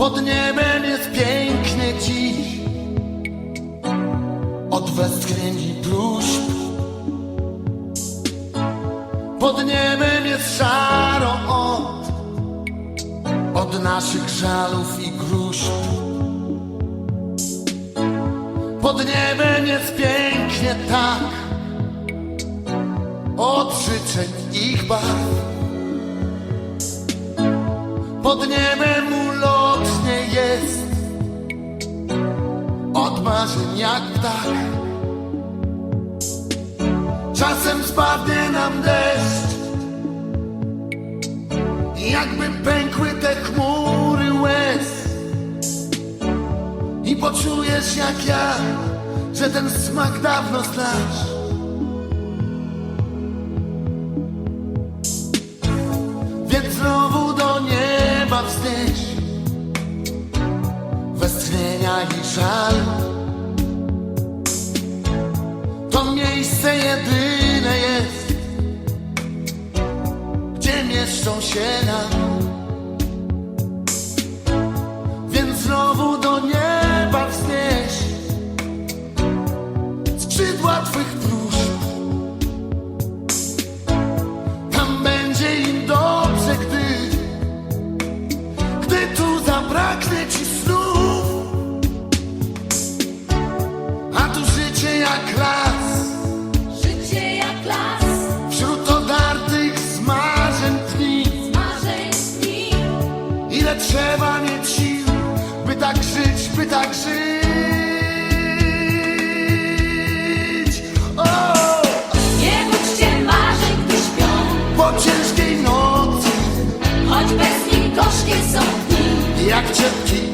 Pod niebem jest pięknie dziś. Od westchnień i próśb. Pod niebem jest szaro od Od naszych żalów i gruźb. Pod niebem jest pięknie tak Od życzeń ich barw pod niebem Marzeń jak ptak. Czasem spadnie nam deszcz. Jakby pękły te chmury łez. I poczujesz jak ja Że ten smak dawno znasz. Więc znowu do nieba wznieś Westchnienia i żal jedyne jest Gdzie mieszczą się nam. Więc znowu do nieba wznieś Skrzydła Twych próśb Tam będzie im dobrze, gdy Gdy tu zabraknie ci snów. A tu życie jak las trzeba mieć sił By tak żyć, by tak żyć. O, Nie budźcie marzeń, gdy śpią, po ciężkiej nocy. Choć bez nich gorzkie są dni. Jak Nie